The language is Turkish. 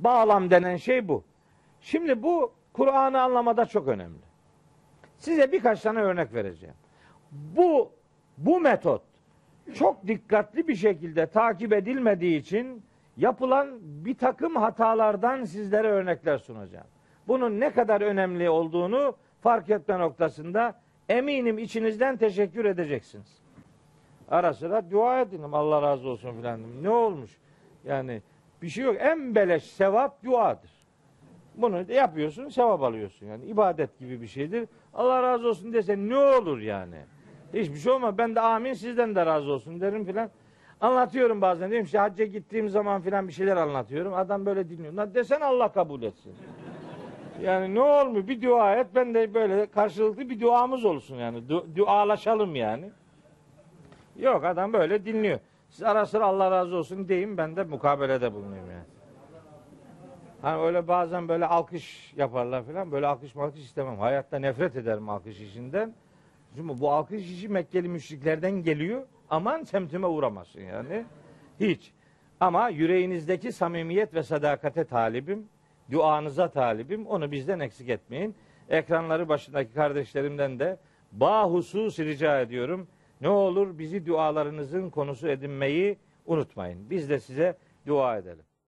Bağlam denen şey bu. Şimdi bu Kur'an'ı anlamada çok önemli. Size birkaç tane örnek vereceğim. Bu bu metot çok dikkatli bir şekilde takip edilmediği için yapılan bir takım hatalardan sizlere örnekler sunacağım. Bunun ne kadar önemli olduğunu fark etme noktasında eminim içinizden teşekkür edeceksiniz. Ara sıra dua edelim Allah razı olsun filan. Ne olmuş? Yani bir şey yok. En beleş sevap duadır. Bunu yapıyorsun, sevap alıyorsun. Yani ibadet gibi bir şeydir. Allah razı olsun desen ne olur yani? Hiçbir şey olmaz. Ben de amin sizden de razı olsun derim filan. Anlatıyorum bazen. Diyorum işte hacca gittiğim zaman filan bir şeyler anlatıyorum. Adam böyle dinliyor. Lan desen Allah kabul etsin. Yani ne olmuyor? Bir dua et. Ben de böyle karşılıklı bir duamız olsun yani. Du- dualaşalım yani. Yok adam böyle dinliyor. Siz ara sıra Allah razı olsun deyin ben de mukabelede bulunayım yani. Hani öyle bazen böyle alkış yaparlar falan. Böyle alkış malkış istemem. Hayatta nefret ederim alkış işinden. Çünkü bu alkış işi Mekkeli müşriklerden geliyor. Aman semtime uğramasın yani. Hiç. Ama yüreğinizdeki samimiyet ve sadakate talibim. Duanıza talibim. Onu bizden eksik etmeyin. Ekranları başındaki kardeşlerimden de bahusus rica ediyorum. Ne olur bizi dualarınızın konusu edinmeyi unutmayın. Biz de size dua edelim.